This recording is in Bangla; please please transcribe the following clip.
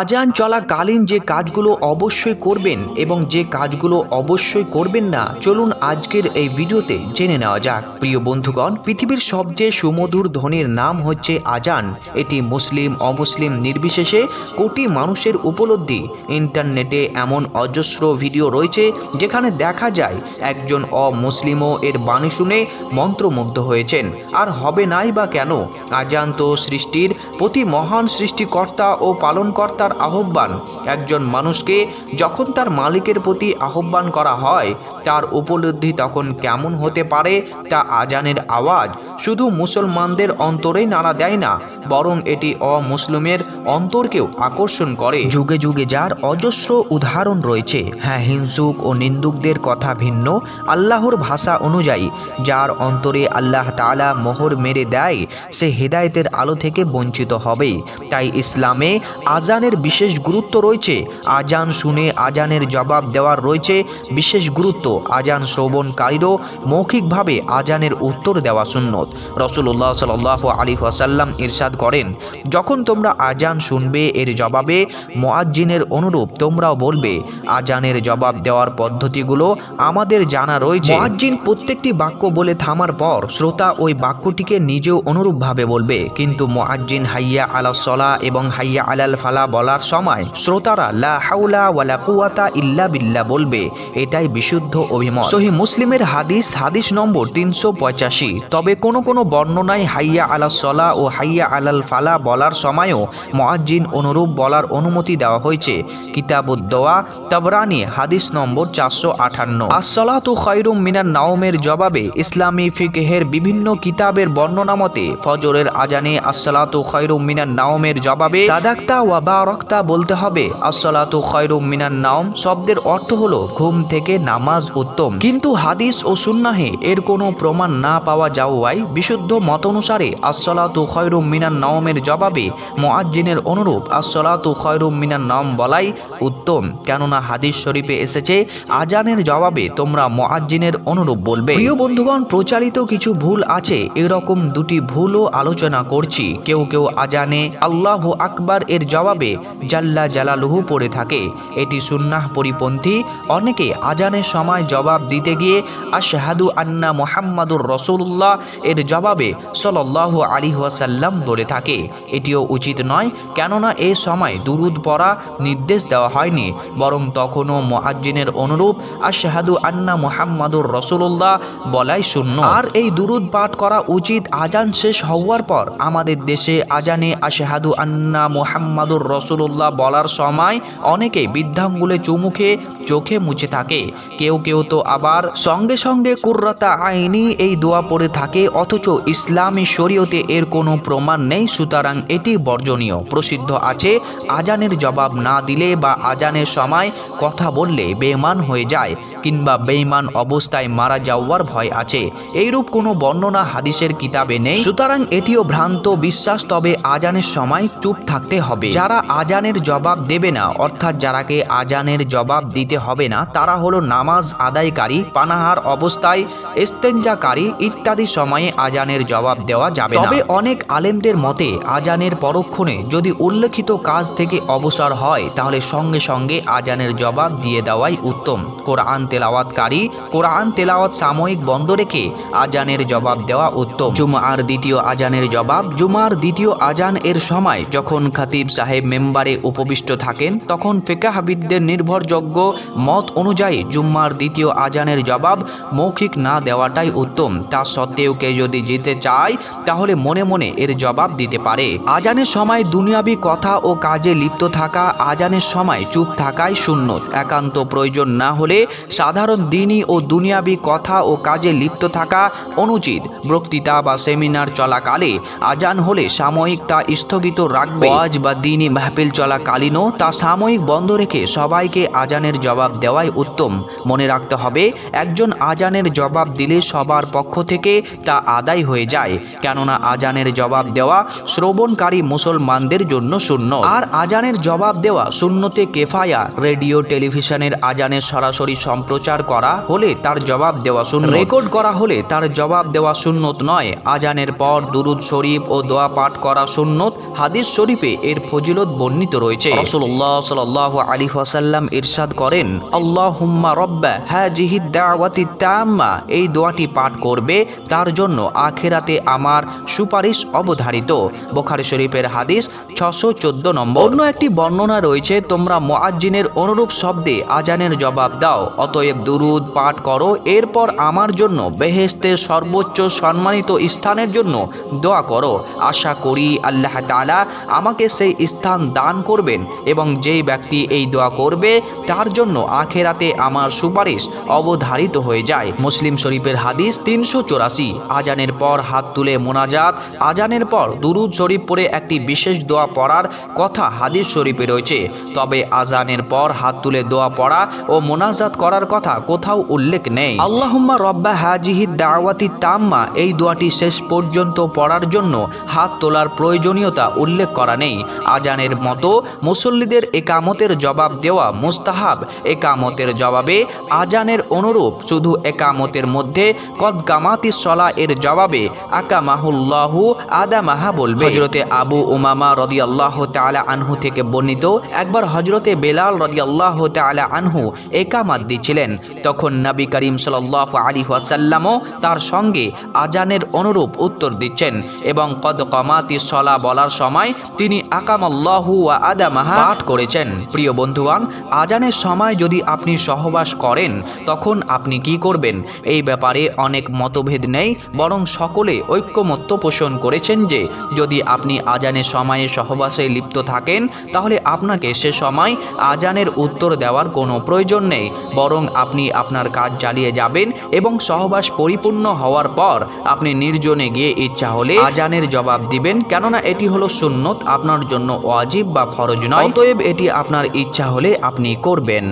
আজান চলাকালীন যে কাজগুলো অবশ্যই করবেন এবং যে কাজগুলো অবশ্যই করবেন না, চলুন আজকের এই ভিডিওতে জেনে নেওয়া যাক। প্রিয় বন্ধুগণ, পৃথিবীর সবচেয়ে সুমধুর ধ্বনির নাম হচ্ছে আজান। এটি মুসলিম, অমুসলিম নির্বিশেষে কোটি মানুষের উপলব্ধি। ইন্টারনেটে এমন অজস্র ভিডিও রয়েছে যেখানে দেখা যায় একজন অমুসলিমও এর বাণী শুনে মন্ত্রমুগ্ধ হয়েছেন। আর হবে নাই বা কেন? আজান তো সৃষ্টির প্রতি মহান সৃষ্টিকর্তা ও পালনকর্তার আহ্বান। একজন মানুষকে যখন তার মালিকের প্রতি আহ্বান করা হয়, তার উপলব্ধি তখন কেমন হতে পারে তা আজানের আওয়াজ শুধু মুসলমানদের অন্তরেই নাড়া দেয় না, বরং এটি অমুসলিমের অন্তরকেও আকর্ষণ করে। যুগে যুগে যার অজস্র উদাহরণ রয়েছে হ্যাঁ হিংসুক ও নিন্দুকদের কথা ভিন্ন, আল্লাহর ভাষা অনুযায়ী, যার অন্তরে আল্লাহ তাআলা মোহর মেরে দেয়, সে হেদায়েতের আলো থেকে বঞ্চিত হবে। তাই ইসলামে আজানের বিশেষ গুরুত্ব রয়েছে। আজান শুনে আজানের জবাব দেওয়ার রয়েছে বিশেষ গুরুত্ব। আজান শ্রবণকারীরও মৌখিকভাবে আজানের উত্তর দেওয়া সুন্নত। রসুল্লাহ সাল আলী ওয়াসাল্লাম ইরশাদ করেন, যখন তোমরা আজান শুনবে এর জবাবে মোয়াজ্জিনের অনুরূপ তোমরাও বলবে, আজানের জবাব দেওয়ার পদ্ধতিগুলো আমাদের জানা রয়েছে। মোয়াজ্জিন প্রত্যেকটি বাক্য বলে থামার পর শ্রোতা ওই বাক্যটিকে নিজেও অনুরূপভাবে বলবে। কিন্তু মোয়াজ্জিন হাইয়া আলা সলা এবং হাইয়া আলাল ফালা বলার সময় শ্রোতারা লা হাউলা ওয়ালা কুয়াতা ইল্লা বিল্লা বলবে, এটাই বিশুদ্ধ অভিমত। সহি মুসলিমের হাদিস হাদিস নম্বর তিনশো পঁচাশি। তবে কোনো কোনো বর্ণনায় হাইয়া আলা সলা ও হাইয়া আলাল ফালা বলার সময়ও মোয়াজ্জিন অনুরূপ বলার অনুমতি দেওয়া হয়েছে। কিতাবুদ্দোয়া, তবরানি, হাদিস নম্বর চারশো আঠান্ন। আসলাতু খৈরুম মিনার নাওমের জবাবে ইসলামী ফিকহের বিভিন্ন কিতাবের বর্ণনা মতে ফজরের আজানে আসসালাতু খৈরুম মিনার নাওমের জবাবে, সাদাক্তা ওয়া বারাক্তা বলতে হবে। আসসালাতু খৈরুম মিনার নাওম। শব্দের অর্থ হলো ঘুম থেকে নামাজ উত্তম। কিন্তু হাদিস ও সুন্নাহে এর কোনো প্রমাণ না পাওয়া যাওয়ায় বিশুদ্ধ মত অনুসারে আসসালাতু খৈরুম মিনার নাওমের জবাবে মোয়াজ্জিনের অনুরূপ আসসালাতু খৈরুম মিনার নাম বলাই উত্তম। কেননা হাদিস শরীফে এসেছে, আজানের জবাবে তোমরা মোয়াজ্জিনের অনুরূপ বলবে। প্রিয় বন্ধুগণ, প্রচারিত কিছু ভুল আছে, এরকম দুটি ভুলও আলোচনা করছি। কেউ কেউ আজানে আল্লাহ আকবার এর জবাবে জাল্লা জালালুহু পড়ে থাকে। এটি সুন্নাহ পরিপন্থী। অনেকে আজানের সময় জবাব দিতে গিয়ে আশহাদু আন্না মোহাম্মদুর রসুল্লাহ এর জবাবে সল্লাহ আলী ওয়াসাল্লাম বলে থাকে। এটিও উচিত নয়, কেননা এ সময় দুরুদ পড়া নির্দেশ দেওয়া হয়নি, বরং তখনও মোয়াজ্জিনের অনুরূপ আশহাদু আন্না মোহাম্মদুর রসুল্লাহ বলাই শূন্য আর এই দুরুদ পাঠ করা উচিত আজান শেষ হওয়ার পর। আমাদের দেশে আজানে আশহাদু আন্না মোহাম্মদুর রসুল্লাহ বলার সময় অনেকে বৃদ্ধাঙ্গুলে চুমুখে চোখে মুছে থাকে। কেউ কেউ তো আবার সঙ্গে সঙ্গে কুর্রতা আইনি এই দোয়া পড়ে থাকে, অথচ ইসলামী শরীয়তে এর কোনো প্রমাণ নেই, সুতরাং এটি বর্জনীয়। প্রসিদ্ধ আছে, আজানের জবাব না দিলে বা আজানের সময় কথা বললে বেমান হয়ে যায়, কিংবা বেইমান অবস্থায় মারা যাওয়ার ভয় আছে। এইরূপ কোনো বর্ণনা হাদিসের কিতাবে নেই, সুতরাং এটিও ভ্রান্ত বিশ্বাস, তবে আজানের সময় চুপ থাকতে হবে। যারা আজানের জবাব দেবে না। অর্থাৎ যারাকে আজানের জবাব দিতে হবে না, তারা হলো নামাজ আদায়কারী, পানাহার অবস্থায় ইস্তেঞ্জাকারী ইত্যাদি সময়ে আজানের জবাব দেওয়া যাবে তবে অনেক আলেমদের মতে, আজানের পরক্ষণে যদি উল্লেখিত কাজ থেকে অবসর হয়, তাহলে সঙ্গে সঙ্গে আজানের জবাব দিয়ে দেওয়াই উত্তম। কোরআন তেলাওয়াতকারী, কোরআন তেলাওয়াত সাময়িক বন্ধ রেখে আজানের জবাব দেওয়া উত্তম। জুমার দ্বিতীয় আজানের জবাব, জুমার দ্বিতীয় আজান এর সময় যখন খাতিব সাহেব মেম্বারে উপবিষ্ট থাকেন, তখন ফেকাহাবিদদের নির্ভরযোগ্য মত অনুযায়ী জুম্মার দ্বিতীয় আজানের জবাব মৌখিক না দেওয়াটাই উত্তম। তা সত্ত্বেও কেউ যদি যেতে চায়, তাহলে মনে মনে এর জবাব দিতে পারে। আজানের সময় দুনিয়াবি কথা ও কাজে লিপ্ত থাকা, আজানের সময় চুপ থাকাই শূন্য একান্ত প্রয়োজন না হলে সাধারণ দিনই ও দুনিয়াবি কথা ও কাজে লিপ্ত থাকা অনুচিত। বক্তৃতা বা সেমিনার চলাকালে আজান হলে সাময়িক তা স্থগিত রাখবে। ওয়াজ বা দিনই মাহফিল চলাকালীনও তা সাময়িক বন্ধ রেখে সবাইকে আজানের জবাব দেওয়াই উত্তম। মনে রাখতে হবে, একজন আজানের জবাব দিলে সবার পক্ষ থেকে তা আদায় হয়ে যায়। কেননা আজানের জবাব দেওয়া শ্রবণকারী মুসলমানদের জন্য শূন্য। আর আজানের জবাব দেওয়া শূন্যতে কেফায়া, রেডিও, টেলিভিশনের আজানের সরাসরি সম্প্রচার করা হলে তার জবাব দেওয়া শূন্য। রেকর্ড করা হলে তার জবাব দেওয়া শূন্যত নয়। আজানের পর দুরুদ শরীফ ও দোয়া পাঠ করা শূন্যত। হাদিস শরীফে এর ফজিলত বর্ণিত রয়েছে। রসুল্লাহ আলী ওয়াসাল্লাম ইরশাদ করেন আল্লাহ হুম্মা রব্বা হ্যাঁ জিহিদ দাওয়াতি তাম্মা। এই দোয়াটি পাঠ করবে তার জন্য আখেরাতে আমার সুপারিশ অবধারিত। বোখারি শরীফের হাদিস ছশো চোদ্দ নম্বর। অন্য একটি বর্ণনা রয়েছে তোমরা মোয়াজ্জিনের অনুরূপ শব্দে আজানের জবাব দাও অতএব দুরুদ পাঠ করো এরপর আমার জন্য বেহেস্তের সর্বোচ্চ সম্মানিত স্থানের জন্য দোয়া করো। আশা করি আল্লাহ তাআলা আমাকে সেই স্থান দান করবেন এবং যেই ব্যক্তি এই দোয়া করবে, তার জন্য আখেরাতে আমার সুপারিশ অবধারিত হয়ে যায়। মুসলিম শরীফের হাদিস তিনশো চৌরাশি। আজানের পর হাত তুলে মোনাজাত, আজানের পর দুরুদ শরীফ পরে একটি বিশেষ দোয়া পড়ার কথা হাদিস শরীফে রয়েছে। তবে আজানের পর হাত তুলে দোয়া পড়া ও মোনাজাত করার কথা কোথাও উল্লেখ নেই। আল্লাহুম্মা রব্বা হাজিহি দাওয়াতি তাম্মা, এই দোয়াটি শেষ পর্যন্ত পড়ার জন্য হাত তোলার প্রয়োজনীয়তা উল্লেখ করা নেই। আজানের মতো মুসল্লিদের একামতের জবাব দেওয়া মুস্তাহাব। একামতের জবাবে আজানের অনুরূপ শুধু একামতের মধ্যে কদগামাতি সলা এর জবাবে আকা আকামাহুল্লাহু আদামাহা বলবে। হজরতে আবু উমামা রদি আল্লাহ তালা আনহু থেকে বর্ণিত একবার হজরতে বেলাল রদি আল্লাহ তালা আনহু একামাত দিচ্ছিলেন তখন নবী করিম সাল্লাহ আলী ওয়াসাল্লামও তার সঙ্গে আজানের অনুরূপ উত্তর দিচ্ছেন এবং কদ কমাতি সলা বলার সময় তিনি আকামাল্লাহু ওয়া আদামাহা। পাঠ করেছেন। প্রিয় বন্ধুগণ, আজানের সময় যদি আপনি সহবাস করেন, তখন আপনি কি করবেন? এই ব্যাপারে অনেক মতভেদ নেই, বরং সকলে ঐক্যমত্য পোষণ করেছেন যে, যদি আপনি আজানের সময়ে সহবাসে লিপ্ত থাকেন, তাহলে আপনাকে সে সময় আজানের উত্তর দেওয়ার কোনো প্রয়োজন নেই। বরং আপনি আপনার কাজ চালিয়ে যাবেন এবং সহবাস পরিপূর্ণ হওয়ার পর আপনি নির্জনে গিয়ে ইচ্ছা হলে আজানের জবাব দিবেন। কেননা এটি হলো সুন্নত, আপনার জন্য ওয়াজিব বা ফরজ নয়। অতএব এটি আপনার ইচ্ছা হলে আপনি করবেন।